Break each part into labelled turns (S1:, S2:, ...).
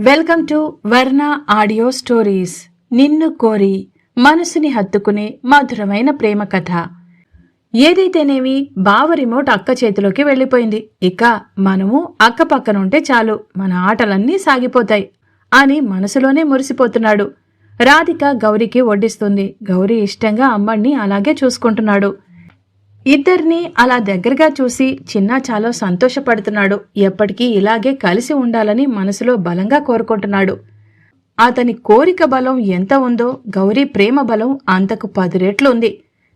S1: Welcome to Varna audio stories. నిన్ను కోరి మనసుని హత్తుకునే మధురమైన ప్రేమ కథ. ఏదైతేనేమి బావ రిమోట్ అక్క చేతిలోకి వెళ్ళిపోయింది. ఇక మనము అక్క పక్కన ఉంటే చాలు మన ఆటలన్నీ సాగిపోతాయి అని మనసులోనే మురిసిపోతున్నాడు. రాధిక గౌరికి వడ్డిస్తుంది. గౌరీ ఇష్టంగా అమ్మడిని అలాగే చూసుకుంటున్నాడు. ఇద్దరిని అలా దగ్గరగా చూసి చిన్న చాలా సంతోషపడుతున్నాడు. ఎప్పటికీ ఇలాగే కలిసి ఉండాలని మనసులో బలంగా కోరుకుంటున్నాడు. అతని కోరిక బలం ఎంత ఉందో గౌరీ ప్రేమ బలం అంతకు పది రెట్లు ఉంది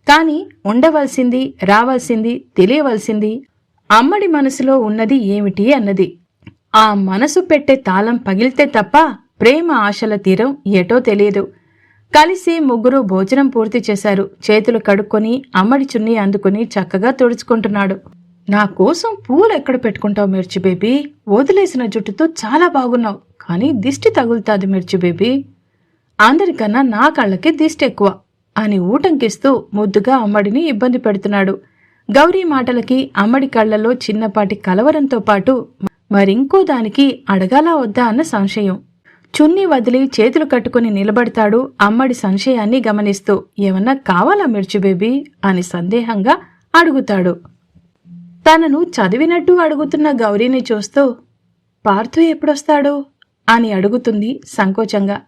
S1: కాని ఉండవలసింది రావాల్సింది తెలియవలసింది అమ్మడి మనసులో ఉన్నది ఏమిటి అన్నది. ఆ మనసు పెట్టే తాళం పగిలితే తప్ప ప్రేమ ఆశల తీరం ఎటో తెలియదు. కలిసి ముగ్గురు భోజనం పూర్తి చేశారు. చేతులు కడుక్కొని అమ్మడి చున్ని అందుకుని చక్కగా తుడుచుకుంటున్నాడు. నా కోసం పూలు ఎక్కడ పెట్టుకుంటావు మిర్చి బేబీ? వదిలేసిన జుట్టుతో చాలా బాగున్నావు కానీ దిష్టి తగులుతాది మిర్చి బేబీ. అందరికన్నా నా కళ్ళకి దిష్టి ఎక్కువ అని ఊటంకిస్తూ ముద్దుగా అమ్మడిని ఇబ్బంది పెడుతున్నాడు. గౌరీ మాటలకి అమ్మడి కళ్ళలో చిన్నపాటి కలవరంతో పాటు మరింకో దానికి అడగాలా వద్దా అన్న సంశయం. చున్నీ వదిలి చేతులు కట్టుకుని నిలబడతాడు అమ్మడి సంశయాన్ని గమనిస్తూ ఏమన్నా కావాలా మిర్చి బేబీ? అని సందేహంగా అడుగుతాడు. తనను చదివినట్టు అడుగుతున్న గౌరీని చూస్తూ పార్థు ఎప్పుడొస్తాడు? అని అడుగుతుంది సంకోచంగా.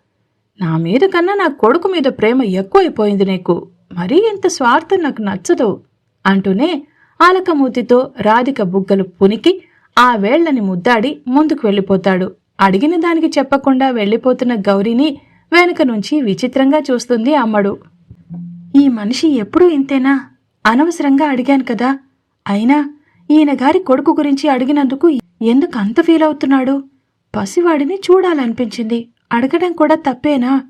S1: నా మీద కన్నా నా కొడుకు మీద ప్రేమ ఎక్కువైపోయింది నీకు. మరీ ఇంత స్వార్థం నాకు నచ్చదు. అంటూనే ఆలకమూతితో రాధిక బుగ్గలు పునికి ఆ వేళ్ళని ముద్దాడి ముందుకు వెళ్ళిపోతాడు. అడిగిన దానికి చెప్పకుండా వెళ్ళిపోతున్న గౌరీని వెనుక నుంచి విచిత్రంగా చూస్తుంది అమ్మడు. ఈ మనిషి ఎప్పుడూ ఇంతేనా? అనవసరంగా అడిగాను కదా. అయినా ఈయన గారి కొడుకు గురించి అడిగినందుకు ఎందుకు అంత ఫీల్ అవుతున్నాడు? పసివాడిని చూడాలనిపించింది. అడగడం కూడా తప్పేనా?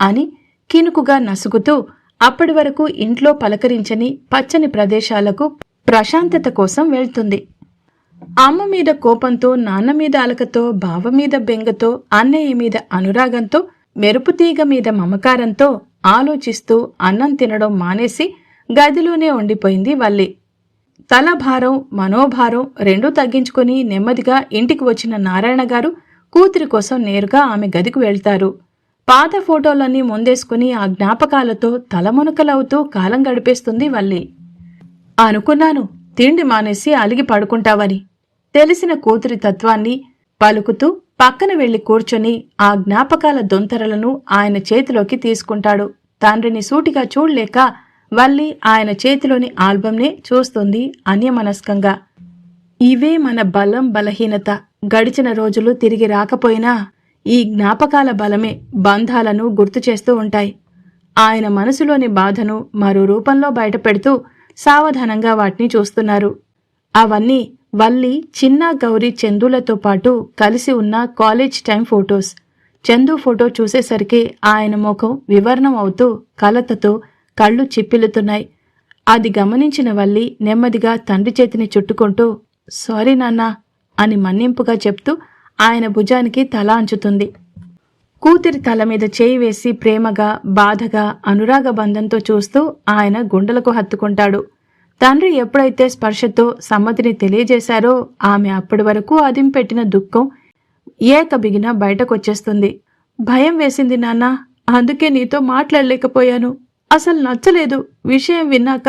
S1: అని కినుకుగా నసుగుతూ అప్పటి వరకు ఇంట్లో పలకరించని పచ్చని ప్రదేశాలకు ప్రశాంతత కోసం వెళ్తుంది. అమ్మ మీద కోపంతో నాన్న మీద అలకతో బావ మీద బెంగతో అన్నయ్య మీద అనురాగంతో మెరుపుతీగ మీద మమకారంతో ఆలోచిస్తూ అన్నం తినడం మానేసి గదిలోనే ఉండిపోయింది వల్లి. తల భారం మనోభారం రెండూ తగ్గించుకుని నెమ్మదిగా ఇంటికి వచ్చిన నారాయణ గారు కూతురి కోసం నేరుగా ఆమె గదికి వెళ్తారు. పాత ఫోటోలన్నీ ముందేసుకుని ఆ జ్ఞాపకాలతో తలమునకలవుతూ కాలం గడిపేస్తుంది వల్లి. అనుకున్నాను తిండి మానేసి అలిగి పడుకుంటావని. తెలిసిన కూతురి తత్వాన్ని పలుకుతూ పక్కన వెళ్ళి కూర్చొని ఆ జ్ఞాపకాల దొంతరలను ఆయన చేతిలోకి తీసుకుంటాడు. తండ్రిని సూటిగా చూడలేక వల్లి ఆయన చేతిలోని ఆల్బంనే చూస్తుంది అన్యమనస్కంగా. ఇవే మన బలం బలహీనత. గడిచిన రోజులు తిరిగి రాకపోయినా ఈ జ్ఞాపకాల బలమే బంధాలను గుర్తు చేస్తూ ఉంటాయి. ఆయన మనసులోని బాధను మరో రూపంలో బయటపెడుతూ సావధానంగా వాటిని చూస్తున్నారు. అవన్నీ వల్లి చిన్న గౌరీ చందులతో పాటు కలిసి ఉన్న college time photos. Chandu photo చూసేసరికి ఆయన ముఖం వివరణం అవుతూ కలతతో కళ్ళు చిప్పిల్లుతున్నాయి అది గమనించిన వల్లి నెమ్మదిగా తండ్రి చేతిని చుట్టుకుంటూ సారీ నాన్నా అని మన్నింపుగా చెప్తూ ఆయన భుజానికి తల అంచుతుంది. కూతురి తల మీద చేయి వేసి ప్రేమగా బాధగా అనురాగ బంధంతో చూస్తూ ఆయన గుండెలకు హత్తుకుంటాడు. తండ్రి ఎప్పుడైతే స్పర్శతో సమ్మతిని తెలియజేశారో ఆమె అప్పటి వరకు అదింపెట్టిన దుఃఖం ఏక బిగిన బయటకొచ్చేస్తుంది. భయం వేసింది నాన్న అందుకే నీతో మాట్లాడలేకపోయాను. అసలు నచ్చలేదు విషయం విన్నాక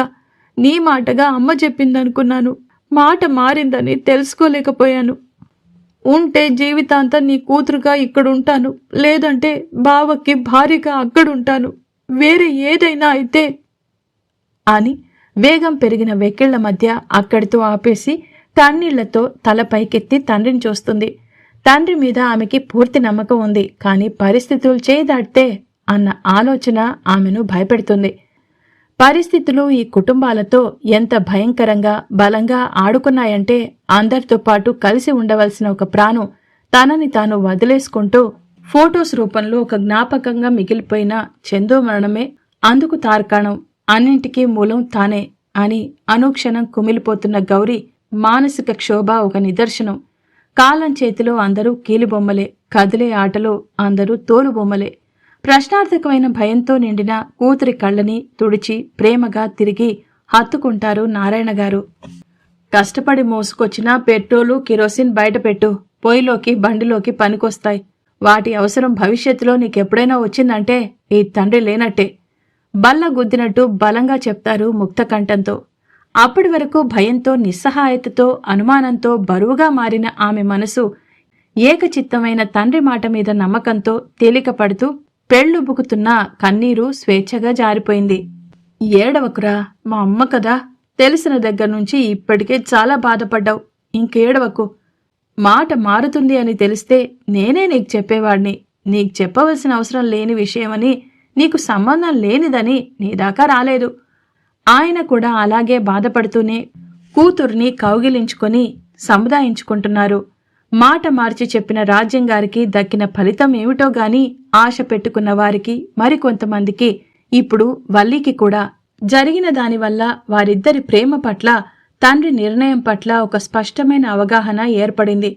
S1: నీ మాటగా అమ్మ చెప్పిందనుకున్నాను. మాట మారిందని తెలుసుకోలేకపోయాను. ఉంటే జీవితాంతం నీ కూతురుగా ఇక్కడుంటాను. లేదంటే బావకి భార్యగా అక్కడుంటాను. వేరే ఏదైనా అయితే అని వేగం పెరిగిన వెకిళ్ళ మధ్య అక్కడితో ఆపేసి కన్నీళ్ళతో తల పైకెత్తి తండ్రిని చూస్తుంది. తండ్రి మీద ఆమెకి పూర్తి నమ్మకం ఉంది. కానీ పరిస్థితులు చేదాడితే అన్న ఆలోచన ఆమెను భయపెడుతుంది. పరిస్థితులు ఈ కుటుంబాలతో ఎంత భయంకరంగా బలంగా ఆడుకున్నాయంటే అందరితో పాటు కలిసి ఉండవలసిన ఒక ప్రాణం తనని తాను వదిలేసుకుంటూ ఫోటోస్ రూపంలో ఒక జ్ఞాపకంగా మిగిలిపోయిన చందో మరణమే అందుకు తార్కాణం. అన్నింటికీ మూలం తానే అని అనుక్షణం కుమిలిపోతున్న గౌరీ మానసిక క్షోభ ఒక నిదర్శనం. కాలం చేతిలో అందరూ కీలుబొమ్మలే కదిలే ఆటలో అందరూ తోలుబొమ్మలే. ప్రశ్నార్థకమైన భయంతో నిండిన కూతురి కళ్ళని తుడిచి ప్రేమగా తిరిగి హత్తుకుంటారు నారాయణ గారు. కష్టపడి మోసుకొచ్చిన పెట్రోలు కిరోసిన్ బయటపెట్టు పొయ్యిలోకి బండిలోకి పనికొస్తాయి. వాటి అవసరం భవిష్యత్తులో నీకెప్పుడైనా వచ్చిందంటే ఈ తండ్రి లేనట్టే. బల్ల గుద్దినట్టు బలంగా చెప్తారు ముక్తకంఠంతో. అప్పటి వరకు భయంతో నిస్సహాయతతో అనుమానంతో బరువుగా మారిన ఆమె మనసు ఏకచిత్తమైన తండ్రి మాట మీద నమ్మకంతో తేలికపడుతూ పెళ్ళుబుకుతున్న కన్నీరు స్వేచ్ఛగా జారిపోయింది. ఏడవకురా మా అమ్మ కదా. తెలిసిన దగ్గర నుంచి ఇప్పటికే చాలా బాధపడ్డావు. ఇంకేడవకు? మాట మారుతుంది అని తెలిస్తే నేనే నీకు చెప్పేవాడిని. నీకు చెప్పవలసిన అవసరం లేని విషయమని నీకు సంబంధం లేనిదని నీ దాకా రాలేదు. ఆయన కూడా అలాగే బాధపడుతూనే కూతుర్ని కౌగిలించుకొని సముదాయించుకుంటున్నారు. మాట మార్చి చెప్పిన రాజ్యం గారికి దక్కిన ఫలితం ఏమిటో గాని ఆశ పెట్టుకున్న వారికి మరికొంతమందికి ఇప్పుడు వల్లికి కూడా జరిగిన దానివల్ల వారిద్దరి ప్రేమ పట్ల తండ్రి నిర్ణయం పట్ల ఒక స్పష్టమైన అవగాహన ఏర్పడింది.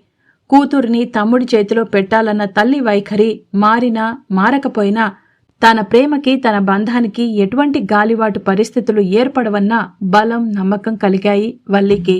S1: కూతుర్ని తమ్ముడి చేతిలో పెట్టాలన్న తల్లి వైఖరి మారినా మారకపోయినా తన ప్రేమకి తన బంధానికి ఎటువంటి గాలివాటు పరిస్థితులు ఏర్పడవన్న బలం నమ్మకం కలిగాయి వల్లికి.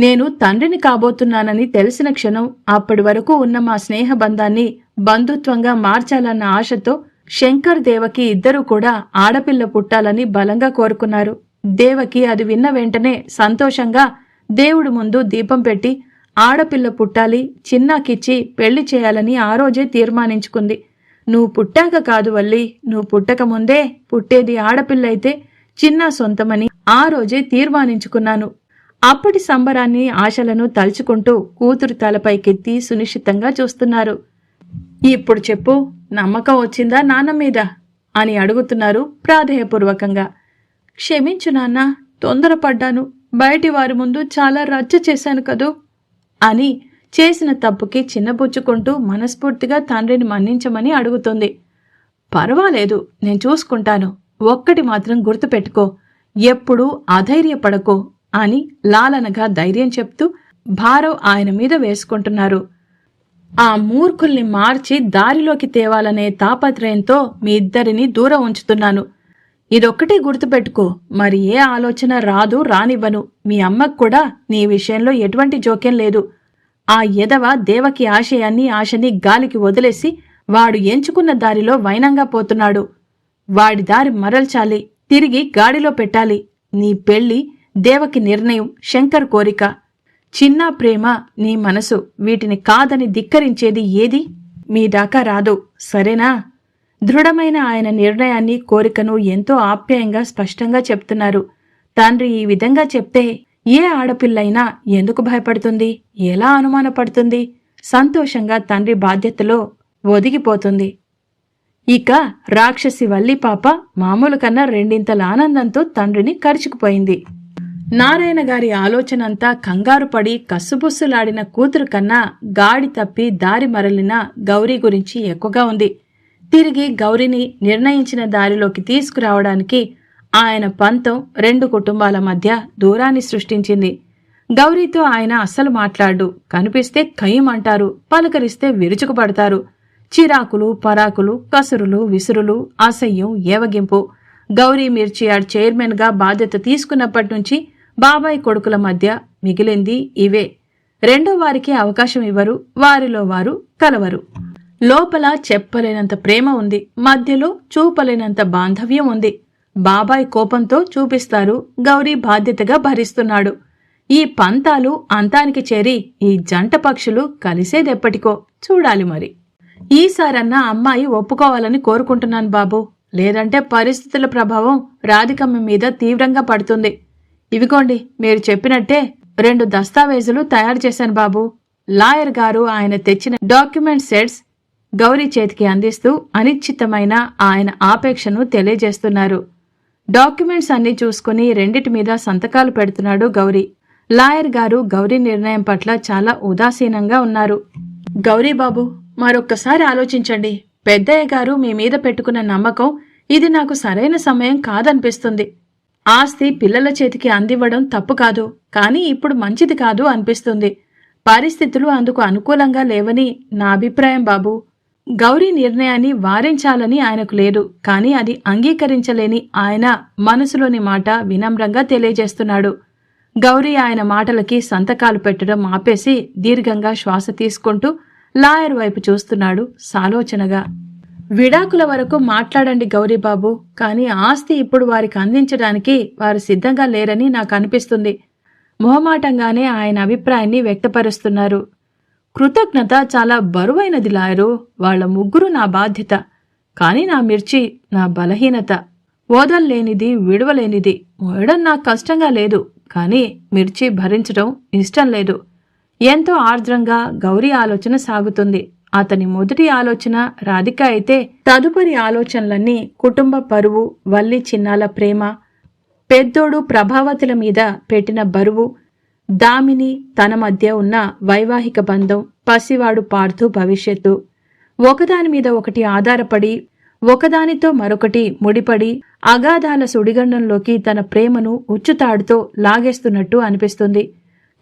S1: నేను తండ్రిని కాబోతున్నానని తెలిసిన క్షణం అప్పటి వరకు ఉన్న మా స్నేహ బంధాన్ని బంధుత్వంగా మార్చాలన్న ఆశతో శంకర్ దేవకి ఇద్దరూ కూడా ఆడపిల్ల పుట్టాలని బలంగా కోరుకున్నారు. దేవకి అది విన్న వెంటనే సంతోషంగా దేవుడు ముందు దీపం పెట్టి ఆడపిల్ల పుట్టాలి చిన్నాకిచ్చి పెళ్ళి చేయాలని ఆ రోజే తీర్మానించుకుంది. నువ్వు పుట్టాక కాదు వల్లి నువ్వు పుట్టక ముందే పుట్టేది ఆడపిల్లయితే చిన్న సొంతమని ఆ రోజే తీర్మానించుకున్నాను. అప్పటి సంబరాన్ని ఆశలను తలుచుకుంటూ కూతురు తలపైకెత్తి సునిశ్చితంగా చూస్తున్నారు. ఇప్పుడు చెప్పు నమ్మకం వచ్చిందా నాన్న మీద? అని అడుగుతున్నారు ప్రాధేయపూర్వకంగా. క్షమించు నాన్న తొందరపడ్డాను. బయటి వారి ముందు చాలా రచ్చ చేశాను కదూ? అని చేసిన తప్పుకి చిన్నబుచ్చుకుంటూ మనస్ఫూర్తిగా తండ్రిని మన్నించమని అడుగుతుంది. పర్వాలేదు నేను చూసుకుంటాను. ఒక్కటి మాత్రం గుర్తుపెట్టుకో. ఎప్పుడూ అధైర్యపడకో. అని లాలనగా ధైర్యం చెప్తూ భారవ్ ఆయన మీద వేసుకుంటున్నారు. ఆ మూర్ఖుల్ని మార్చి దారిలోకి తేవాలనే తాపత్రయంతో మీ ఇద్దరిని దూరం ఉంచుతున్నాను. ఇదొక్కటే గుర్తుపెట్టుకో మరి ఏ ఆలోచన రాదు రానివ్వను. మీ అమ్మకు కూడా నీ విషయంలో ఎటువంటి జోక్యం లేదు. ఆ ఎదవ దేవకి ఆశయాన్ని ఆశని గాలికి వదిలేసి వాడు ఎంచుకున్న దారిలో వైనంగా పోతున్నాడు. వాడి దారి మరల్చాలి తిరిగి గాడిలో పెట్టాలి. నీ పెళ్ళి దేవకి నిర్ణయం శంకర్ కోరిక. చిన్న ప్రేమ నీ మనసు వీటిని కాదని ధిక్కరించేది ఏది? మీ దాకా రాదు. సరేనా? దృఢమైన ఆయన నిర్ణయాన్ని కోరికను ఎంతో ఆప్యాయంగా స్పష్టంగా చెప్తున్నారు. తండ్రి ఈ విధంగా చెప్తే ఏ ఆడపిల్లైనా ఎందుకు భయపడుతుంది? ఎలా అనుమానపడుతుంది? సంతోషంగా తండ్రి బాధ్యతలో ఒదిగిపోతుంది. ఇక రాక్షసి వల్లి పాప మామూలు కన్నా రెండింతల ఆనందంతో తండ్రిని కరుచుకుపోయింది. నారాయణ గారి ఆలోచనంతా కంగారు పడి కస్సుబుస్సులాడిన కూతురు కన్నా గాడి తప్పి దారి మరలిన గౌరీ గురించి ఎక్కువగా ఉంది. తిరిగి గౌరిని నిర్ణయించిన దారిలోకి తీసుకురావడానికి ఆయన పంతం రెండు కుటుంబాల మధ్య దూరాన్ని సృష్టించింది. గౌరీతో ఆయన అస్సలు మాట్లాడు కనిపిస్తే కయ్యమంటారు పలకరిస్తే విరుచుకుపడతారు. చిరాకులు పరాకులు కసురులు విసురులు అసహ్యం ఏవగింపు. గౌరీ మిర్చియాడ్ చైర్మన్గా బాధ్యత తీసుకున్నప్పటి నుంచి బాబాయ్ కొడుకుల మధ్య మిగిలింది ఇవే. రెండో వారికి అవకాశం ఇవ్వరు వారిలో వారు కలవరు. లోపల చెప్పలేనంత ప్రేమ ఉంది మధ్యలో చూపలేనంత బాంధవ్యం ఉంది. బాబాయ్ కోపంతో చూపిస్తారు గౌరీ బాధ్యతగా భరిస్తున్నాడు. ఈ పంతాలు అంతానికి చేరి ఈ జంట పక్షులు కలిసేదెప్పటికో చూడాలి మరి. ఈసారన్నా అమ్మాయి ఒప్పుకోవాలని కోరుకుంటున్నాను బాబు. లేదంటే పరిస్థితుల ప్రభావం రాధికమ్మ మీద తీవ్రంగా పడుతుంది. ఇవిగోండి మీరు చెప్పినట్టే రెండు దస్తావేజులు తయారు చేశాను బాబు. లాయర్ గారు ఆయన తెచ్చిన డాక్యుమెంట్ సెట్స్ గౌరీ చేతికి అందిస్తూ అనిశ్చితమైన ఆయన ఆపేక్షను తెలియజేస్తున్నారు. డాక్యుమెంట్స్ అన్ని చూసుకుని రెండిటి మీద సంతకాలు పెడుతున్నాడు గౌరీ. లాయర్ గారు గౌరీ నిర్ణయం పట్ల చాలా ఉదాసీనంగా ఉన్నారు. గౌరీ బాబు మరొక్కసారి ఆలోచించండి. పెద్దయ్య గారు మీ మీద పెట్టుకున్న నమ్మకం ఇది నాకు సరైన సమయం కాదనిపిస్తుంది. ఆస్తి పిల్లల చేతికి అందివ్వడం తప్పు కాదు కానీ ఇప్పుడు మంచిది కాదు అనిపిస్తుంది. పరిస్థితులు అందుకు అనుకూలంగా లేవని నా అభిప్రాయం బాబు. గౌరీ నిర్ణయాన్ని వారించాలని ఆయనకు లేదు కానీ అది అంగీకరించలేని ఆయన మనసులోని మాట వినమ్రంగా తెలియజేస్తున్నాడు. గౌరీ ఆయన మాటలకి సంతకాలు పెట్టడం ఆపేసి దీర్ఘంగా శ్వాస తీసుకుంటూ లాయర్ వైపు చూస్తున్నాడు సాలోచనగా. విడాకుల వరకు మాట్లాడండి గౌరీబాబు కానీ ఆస్తి ఇప్పుడు వారికి అందించడానికి వారు సిద్ధంగా లేరని నాకు అనిపిస్తుంది. మొహమాటంగానే ఆయన అభిప్రాయాన్ని వ్యక్తపరుస్తున్నారు. కృతజ్ఞత చాలా బరువైనది లాయరు వాళ్ళ ముగ్గురు నా బాధ్యత కానీ నా మిర్చి నా బలహీనత. ఓదల్లేనిది విడవలేనిది మోయడం నాకు కష్టంగా లేదు కానీ మిర్చి భరించడం ఇష్టం లేదు. ఎంతో ఆర్ద్రంగా గౌరీ ఆలోచన సాగుతుంది. అతని మొదటి ఆలోచన రాధిక అయితే తదుపరి ఆలోచనలన్నీ కుటుంబ పరువు వల్లి చిన్నాల ప్రేమ పెద్దోడు ప్రభావతుల మీద పెట్టిన బరువు దామిని తన మధ్య ఉన్న వైవాహిక బంధం పసివాడు పార్థు భవిష్యత్తు. ఒకదాని మీద ఒకటి ఆధారపడి ఒకదానితో మరొకటి ముడిపడి అగాధాల సుడిగండంలోకి తన ప్రేమను ఉచ్చుతాడుతో లాగేస్తున్నట్టు అనిపిస్తుంది.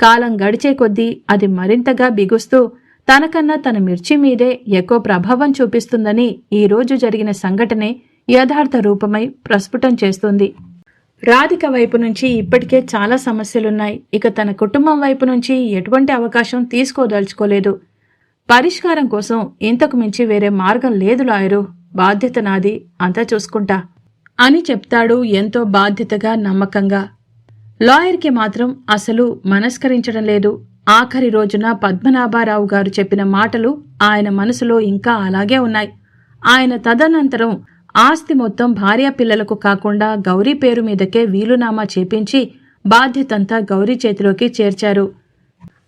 S1: కాలం గడిచే కొద్దీ అది మరింతగా బిగుస్తూ తనకన్నా తన మిర్చి మీదే ఎక్కువ ప్రభావం చూపిస్తుందని ఈ రోజు జరిగిన సంఘటనే యథార్థ రూపమై ప్రస్ఫుటం చేస్తుంది. రాధిక వైపు నుంచి ఇప్పటికే చాలా సమస్యలున్నాయి. ఇక తన కుటుంబం వైపు నుంచి ఎటువంటి అవకాశం తీసుకోదలుచుకోలేదు. పరిష్కారం కోసం ఇంతకు మించి వేరే మార్గం లేదు లాయరు. బాధ్యత నాది అంతా చూసుకుంటా. అని చెప్తాడు ఎంతో బాధ్యతగా నమ్మకంగా. లాయర్కి మాత్రం అసలు మనస్కరించడం లేదు. ఆఖరి రోజున పద్మనాభారావు గారు చెప్పిన మాటలు ఆయన మనసులో ఇంకా అలాగే ఉన్నాయి. ఆయన తదనంతరం ఆస్తి మొత్తం భార్య పిల్లలకు కాకుండా గౌరీ పేరు మీదకే వీలునామా చేపించి బాధ్యతంతా గౌరీ చేతిలోకి చేర్చారు.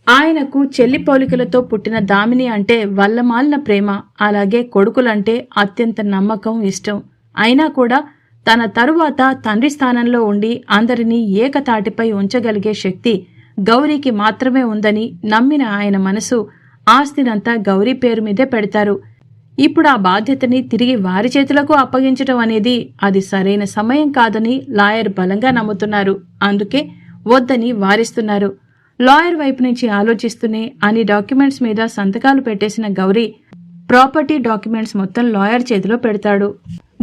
S1: ఆయనకు చెల్లి పోలికలతో పుట్టిన దామిని అంటే వల్లమాలిన ప్రేమ అలాగే కొడుకులంటే అత్యంత నమ్మకం ఇష్టం. అయినా కూడా తన తరువాత తండ్రి స్థానంలో ఉండి అందరినీ ఏకతాటిపై ఉంచగలిగే శక్తి గౌరీకి మాత్రమే ఉందని నమ్మిన ఆయన మనసు ఆస్తినంతా గౌరీ పేరు మీదే పెడతారు. ఇప్పుడు ఆ బాధ్యతని తిరిగి వారి చేతులకు అప్పగించడం అనేది అది సరైన సమయం కాదని లాయర్ బలంగా నమ్ముతున్నారు. అందుకే వద్దని వారిస్తున్నారు. లాయర్ వైపు నుంచి ఆలోచిస్తూనే అన్ని డాక్యుమెంట్స్ మీద సంతకాలు పెట్టేసిన గౌరీ ప్రాపర్టీ డాక్యుమెంట్స్ మొత్తం లాయర్ చేతిలో పెడతాడు.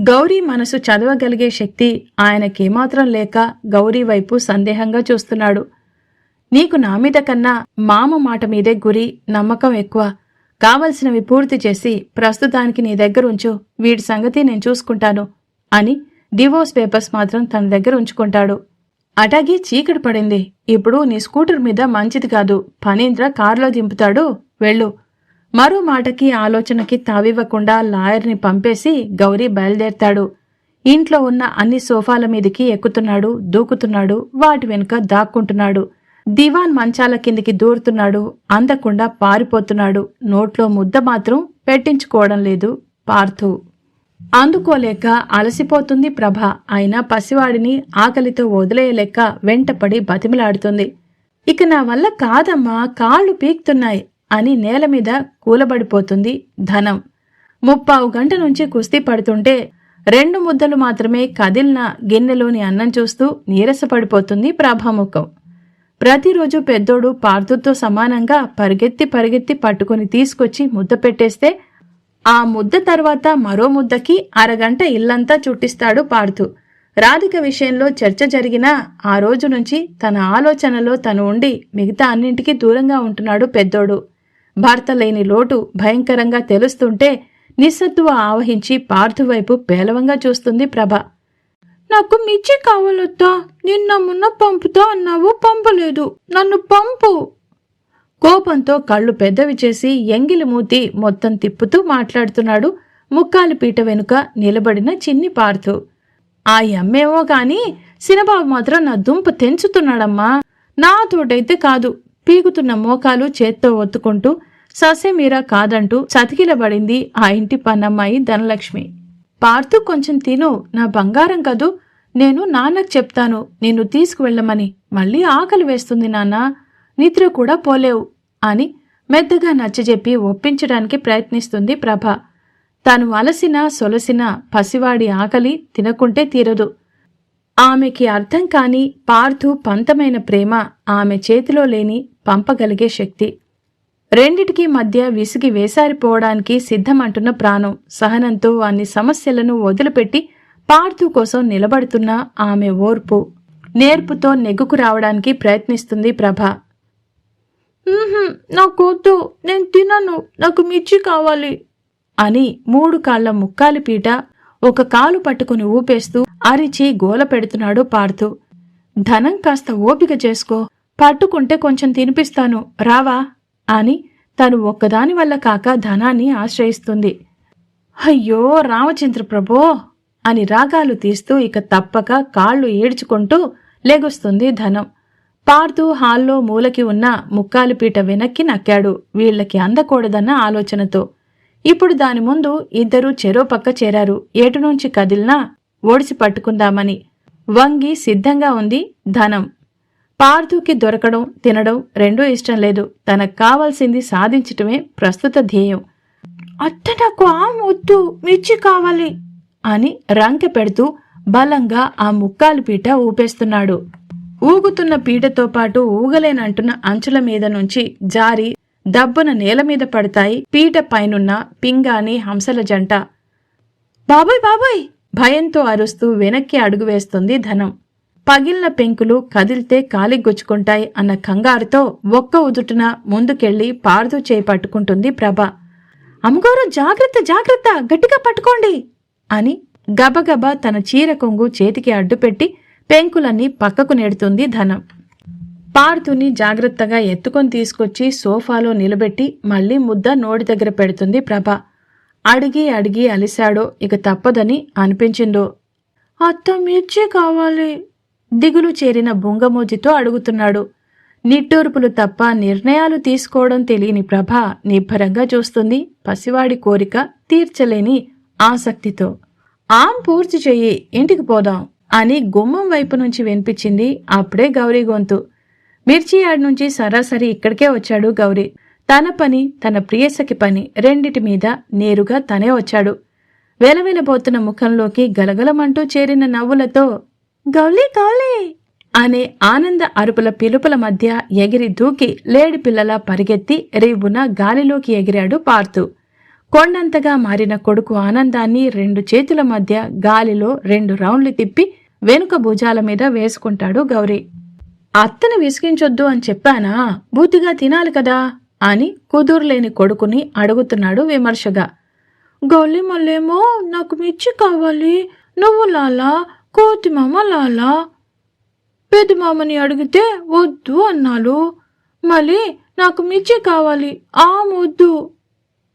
S1: గౌరీ మనసు చదవగలిగే శక్తి ఆయనకేమాత్రం లేక గౌరీ వైపు సందేహంగా చూస్తున్నాడు. నీకు నా మీద కన్నా మామ మాట మీదే గురి నమ్మకం ఎక్కువ. కావలసినవి పూర్తి చేసి ప్రస్తుతానికి నీ దగ్గర ఉంచు. వీడి సంగతి నేను చూసుకుంటాను అని డివోర్స్ పేపర్స్ మాత్రం తన దగ్గర ఉంచుకుంటాడు. అటాగే చీకటి పడింది. ఇప్పుడు నీ స్కూటర్ మీద మంచిది కాదు. ఫణీంద్ర కారులో దింపుతాడు. వెళ్ళు. మరో మాటకి ఆలోచనకి తావివ్వకుండా లాయర్ని పంపేసి గౌరీ బయలుదేరతాడు. ఇంట్లో ఉన్న అన్ని సోఫాల మీదకి ఎక్కుతున్నాడు దూకుతున్నాడు వాటి వెనుక దాక్కుంటున్నాడు. దివాన్ మంచాల కిందికి దూరుతున్నాడు అందకుండా పారిపోతున్నాడు. నోట్లో ముద్ద మాత్రం పెట్టించుకోవడం లేదు పార్థు. అందుకోలేక అలసిపోతుంది ప్రభ. అయినా పసివాడిని ఆకలితో వదిలేయలేక వెంటపడి బతిమిలాడుతుంది. ఇక నా వల్ల కాదమ్మా కాళ్ళు పీక్తున్నాయి అని నేల మీద కూలబడిపోతుంది ధనం. ముప్పావు గంట నుంచి కుస్తీ పడుతుంటే రెండు ముద్దలు మాత్రమే కదిలిన గిన్నెలోని అన్నం చూస్తూ నీరసపడిపోతుంది ప్రభాముఖం ప్రతిరోజు పెద్దోడు పార్థుతో సమానంగా పరిగెత్తి పరిగెత్తి పట్టుకుని తీసుకొచ్చి ముద్ద పెట్టేస్తే ఆ ముద్ద తర్వాత మరో ముద్దకి అరగంట ఇల్లంతా చుట్టిస్తాడు పార్థు. రాధిక విషయంలో చర్చ జరిగినా ఆ రోజు నుంచి తన ఆలోచనలో తను ఉండి మిగతా అన్నింటికీ దూరంగా ఉంటున్నాడు పెద్దోడు. భర్త లేని లోటు భయంకరంగా తెలుస్తుంటే నిస్సత్తువ ఆవహించి పార్థు వైపు పేలవంగా చూస్తుంది ప్రభ. నాకు మిర్చి కావాలొత్తా నిన్న మొన్న పంపుతా అన్నావు పంపలేదు. నన్ను పంపు. కోపంతో కళ్ళు పెద్దవి చేసి ఎంగిలి మూతి మొత్తం తిప్పుతూ మాట్లాడుతున్నాడు ముక్కాలి పీట వెనుక నిలబడిన చిన్ని పార్థు. ఆ ఎమ్మేమో కానీ సినబాబు మాత్రం నా దుంప తెంచుతున్నాడమ్మా. నాతోటైతే కాదు. పీగుతున్న మోకాలు చేత్తో ఒత్తుకుంటూ ససేమీరా కాదంటూ చతికిలబడింది ఆ ఇంటి పన్నమ్మాయి ధనలక్ష్మి. పార్థు కొంచెం తిను నా బంగారం కదూ. నేను నాన్నకు చెప్తాను నిన్ను తీసుకువెళ్ళమని. మళ్ళీ ఆకలి వేస్తుంది నాన్న. నిద్ర కూడా పోలేవు అని మెత్తగా నచ్చజెప్పి ఒప్పించడానికి ప్రయత్నిస్తుంది ప్రభ. తాను అలసిన సొలసిన పసివాడి ఆకలి తినకుంటే తీరదు. ఆమెకి అర్థం కాని పార్థు పంతమైన ప్రేమ ఆమె చేతిలో లేని పంపగలిగే శక్తి. రెండిటికి మధ్య విసిగి వేసారిపోవడానికి సిద్ధమంటున్న ప్రాణం. సహనంతో అన్ని సమస్యలను వదిలిపెట్టి పార్థు కోసం నిలబడుతున్న ఆమె ఓర్పు. నేర్పుతో నెగ్గుకు రావడానికి ప్రయత్నిస్తుంది ప్రభ. "ఉహుం, నాకు వద్దు నేను తినను. నాకు మిర్చి కావాలి. అని మూడు కాళ్ళ ముక్కాలి పీట ఒక కాలు పట్టుకుని ఊపేస్తూ అరిచి గోల పెడుతున్నాడు పార్థు ధనం కాస్త ఓపిక చేసుకో. పట్టుకుంటే కొంచెం తినిపిస్తాను. రావా? అని తను ఒక్కదాని వల్ల కాక ధనాన్ని ఆశ్రయిస్తుంది. అయ్యో రామచంద్ర ప్రభో! అని రాగాలు తీస్తూ ఇక తప్పక కాళ్ళు ఏడ్చుకుంటూ లెగుస్తుంది ధనం. పార్థు హాల్లో మూలకి ఉన్న ముక్కాలిపీట వెనక్కి నక్కాడు వీళ్ళకి అందకూడదన్న ఆలోచనతో. ఇప్పుడు దాని ముందు ఇద్దరూ చెరో పక్క చేరారు. ఏటు నుంచి కదిలినా ఓడిసి పట్టుకుందామని. వంగి సిద్ధంగా ఉంది ధనం. పార్థుకి దొరకడం తినడం రెండూ ఇష్టం లేదు. తనకు కావాల్సింది సాధించటమే ప్రస్తుత ధ్యేయం. అత్త నాకు ఆమె వద్దు మిర్చి కావాలి అని రంకె పెడుతూ బలంగా ఆ ముక్కాలు పీట ఊపేస్తున్నాడు. ఊగుతున్న పీటతో పాటు ఊగలేనంటున్న అంచుల మీద నుంచి జారి దబ్బున నేల మీద పడతాయి పీట పైనున్న పింగాని హంసల జంట. బాబాయ్ బాబాయ్! భయంతో అరుస్తూ వెనక్కి అడుగు వేస్తుంది ధనం. పగిలిన పెంకులు కదిలితే కాలిగొచ్చుకుంటాయి అన్న కంగారుతో ఒక్క ఉదుటున ముందుకెళ్ళి పారుతూ చేయి పట్టుకుంటుంది ప్రభ. అమ్మగారు జాగ్రత్త జాగ్రత్త గట్టిగా పట్టుకోండి అని గబగబా తన చీర కొంగు చేతికి అడ్డుపెట్టి పెంకులన్నీ పక్కకు నెడుతుంది ధనం. పార్తుని జాగ్రత్తగా ఎత్తుకొని తీసుకొచ్చి సోఫాలో నిలబెట్టి మళ్ళీ ముద్ద నోటి దగ్గర పెడుతుంది ప్రభ. అడిగి అడిగి అలిశాడో ఇక తప్పదని అనిపించిందో. అత్త మిర్చి కావాలి. దిగులు చేరిన బొంగమోజితో అడుగుతున్నాడు నిట్టూర్పులు తప్ప నిర్ణయాలు తీసుకోవడం తెలియని ప్రభ నిబ్బరంగా చూస్తుంది. పసివాడి కోరిక తీర్చలేని ఆసక్తితో. ఆం పూర్తి చెయ్యి ఇంటికి పోదాం అని గుమ్మం వైపు నుంచి వినిపించింది అప్పుడే గౌరీ గొంతు. మిర్చి యాడ్ నుంచి సరాసరి ఇక్కడికే వచ్చాడు గౌరీ. తన పని తన ప్రియసకి పని రెండిటి మీద నేరుగా తనే వచ్చాడు. వెలవెలబోతున్న ముఖంలోకి గలగలమంటూ చేరిన నవ్వులతో గౌలీ గౌలీ! అనే ఆనంద అరుపుల పిలుపుల మధ్య ఎగిరి దూకి లేడి పిల్లల పరిగెత్తి రేవున గాలిలోకి ఎగిరాడు పార్థు. కొండంతగా మారిన కొడుకు ఆనందాన్ని రెండు చేతుల మధ్య గాలిలో రెండు రౌండ్లు తిప్పి వెనుక భుజాల మీద వేసుకుంటాడు గౌరీ. అత్తను విసిగించొద్దు అని చెప్పానా? బూతిగా తినాలి కదా అని కుదురులేని కొడుకుని అడుగుతున్నాడు విమర్శగా. గౌలి మళ్ళేమో నాకు మిర్చి కావాలి. నువ్వు లాలా కోతి మామ లాలా? పెద్ద మామని అడిగితే వద్దు అన్నాడు. మళ్ళీ నాకు మిర్చి కావాలి ఆ ముద్దు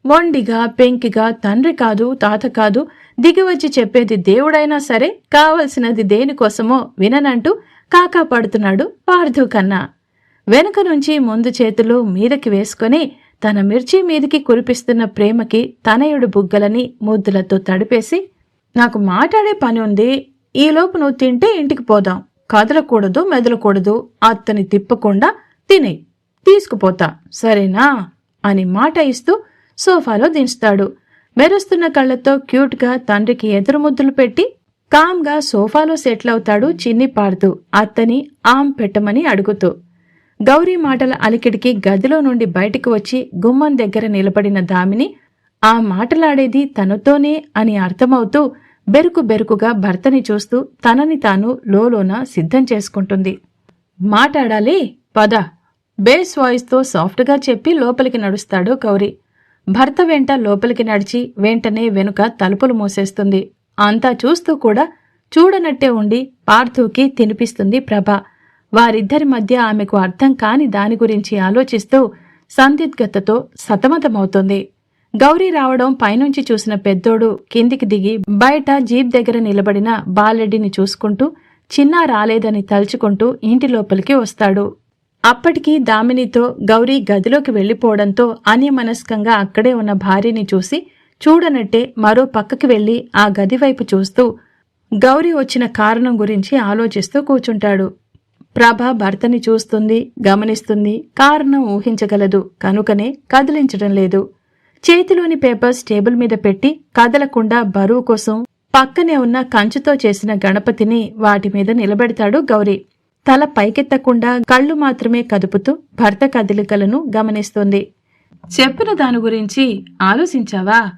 S1: మొండిగా పెంకిగా తండ్రి కాదు తాత కాదు దిగివచ్చి చెప్పేది దేవుడైనా సరే కావలసినది దేనికోసమో విననంటూ కాకా పడుతున్నాడు పార్థు కన్నా. వెనుక నుంచి ముందు చేతులు మీదకి వేసుకొని తన మిర్చి మీదికి కురిపిస్తున్న ప్రేమకి తనయుడు బుగ్గలని ముద్దులతో తడిపేసి నాకు మాట్లాడే పని ఉంది ఈలోపు నువ్వు తింటే ఇంటికి పోదాం. కదలకూడదు మెదలకూడదు. అత్తని తిప్పకుండా తినే తీసుకుపోతా. సరేనా? అని మాట ఇస్తూ సోఫాలో దించుతాడు. మెరుస్తున్న కళ్ళతో క్యూట్గా తండ్రికి ఎదురు ముద్దులు పెట్టి కామ్గా సోఫాలో సెటిల్ అవుతాడు చిన్ని పారుతూ అత్తని ఆమ్ పెట్టమని అడుగుతూ. గౌరీ మాటల అలికిడికి గదిలో నుండి బయటికి వచ్చి గుమ్మం దగ్గర నిలబడిన దామిని ఆ మాటలాడేది తనతోనే అని అర్థమవుతూ బెరుకు బెరుకుగా భర్తని చూస్తూ తనని తాను లోలోన సిద్ధం చేసుకుంటుంది. మాట్లాడాలి పద. బేస్ వాయిస్తో సాఫ్ట్గా చెప్పి లోపలికి నడుస్తాడు గౌరీ. భర్త వెంట లోపలికి నడిచి వెంటనే వెనుక తలుపులు మూసేస్తుంది. అంతా చూస్తూ కూడా చూడనట్టే ఉండి పార్థుకి తినిపిస్తుంది ప్రభ. వారిద్దరి మధ్య ఆమెకు అర్థం కాని దాని గురించి ఆలోచిస్తూ సందిగ్ధతతో సతమతమవుతుంది. గౌరీ రావడం పైనుంచి చూసిన పెద్దోడు కిందికి దిగి బయట జీప్ దగ్గర నిలబడిన బాలెడ్డిని చూసుకుంటూ చిన్నా రాలేదని తలుచుకుంటూ ఇంటి లోపలికి వస్తాడు. అప్పటికి దామినితో గౌరీ గదిలోకి వెళ్ళిపోవడంతో అన్యమనస్కంగా అక్కడే ఉన్న భార్యని చూసి చూడనట్టే మరో పక్కకి వెళ్ళి ఆ గది వైపు చూస్తూ గౌరీ వచ్చిన కారణం గురించి ఆలోచిస్తూ కూచుంటాడు. ప్రభ భర్తని చూస్తుంది గమనిస్తుంది. కారణం ఊహించగలదు. కనుకనే కదిలించడం లేదు. చేతిలోని పేపర్స్ టేబుల్ మీద పెట్టి కదలకుండా బరువు కోసం పక్కనే ఉన్న కంచుతో చేసిన గణపతిని వాటి మీద నిలబెడతాడు గౌరీ. తల పైకెత్తకుండా కళ్ళు మాత్రమే కదుపుతూ భర్త కదలికలను గమనిస్తుంది. చెప్పిన దాని గురించి ఆలోచించావా?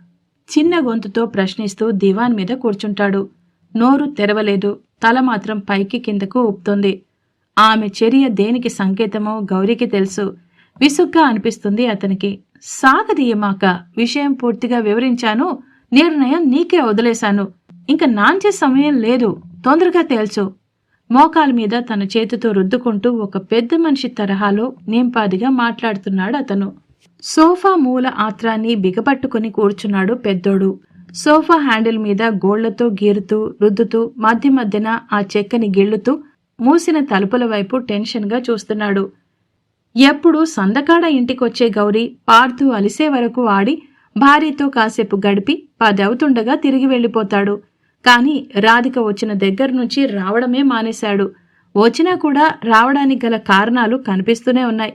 S1: చిన్న గొంతుతో ప్రశ్నిస్తూ దివాన్ మీద కూర్చుంటాడు. నోరు తెరవలేదు. తల మాత్రం పైకి కిందకు ఊపుతోంది. ఆమె చర్య దేనికి సంకేతమో గౌరికి తెలుసు. విసుగ్గా అనిపిస్తుంది అతనికి. సాగదీయమాక విషయం పూర్తిగా వివరించాను. నిర్ణయం నీకే వదిలేశాను. ఇంక నాంచే సమయం లేదు. తొందరగా తేల్చు. మోకాల మీద తన చేతితో రుద్దుకుంటూ ఒక పెద్ద మనిషి తరహాలో నేంపాదిగా మాట్లాడుతున్నాడు అతను. సోఫా మూల ఆత్రాన్ని బిగపట్టుకుని కూర్చున్నాడు పెద్దోడు. సోఫా హ్యాండిల్ మీద గోళ్ళతో గీరుతూ రుద్దుతూ మధ్య మధ్యన ఆ చెక్కని గిళ్ళుతూ మూసిన తలుపుల వైపు టెన్షన్గా చూస్తున్నాడు. ఎప్పుడు సందకాడ ఇంటికొచ్చే గౌరీ పార్థు అలిసే వరకు ఆడి భార్యతో కాసేపు గడిపి పదవుతుండగా తిరిగి వెళ్ళిపోతాడు. కాని రాధిక వచ్చిన దగ్గర నుంచి రావడమే మానేశాడు. వచ్చినా కూడా రావడానికి గల కారణాలు కనిపిస్తూనే ఉన్నాయి.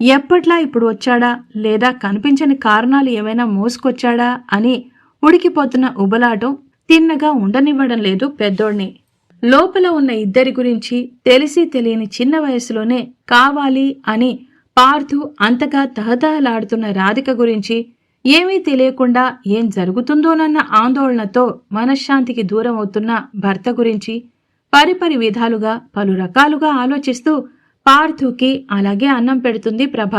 S1: ఎప్పట్లా ఇప్పుడు వచ్చాడా? లేదా కనిపించని కారణాలు ఏమైనా మోసుకొచ్చాడా? అని ఉడికిపోతున్న ఉబలాటం తిన్నగా ఉండనివ్వడం లేదు పెద్దోడిని. లోపల ఉన్న ఇద్దరి గురించి తెలిసి తెలియని చిన్న వయసులోనే కావాలి అని పార్థు అంతగా తహతహలాడుతున్న రాధిక గురించి ఏమీ తెలియకుండా ఏం జరుగుతుందోనన్న ఆందోళనతో మనశ్శాంతికి దూరం అవుతున్న భర్త గురించి పరిపరి విధాలుగా పలు రకాలుగా ఆలోచిస్తూ పార్థుకి అలాగే అన్నం పెడుతుంది ప్రభ.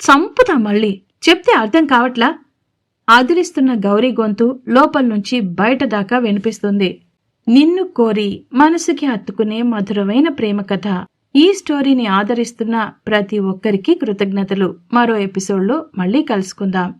S1: చంపుతా మళ్ళీ. చెప్తే అర్థం కావట్లా? అదిలిస్తున్న గౌరీ గొంతు లోపల నుంచి బయట దాకా వినిపిస్తుంది. నిన్ను కోరి మనసుకి హత్తుకునే మధురమైన ప్రేమ కథ. ఈ స్టోరీని ఆదరిస్తున్న ప్రతి ఒక్కరికి కృతజ్ఞతలు. మరో ఎపిసోడ్లో మళ్ళీ కలుసుకుందాం.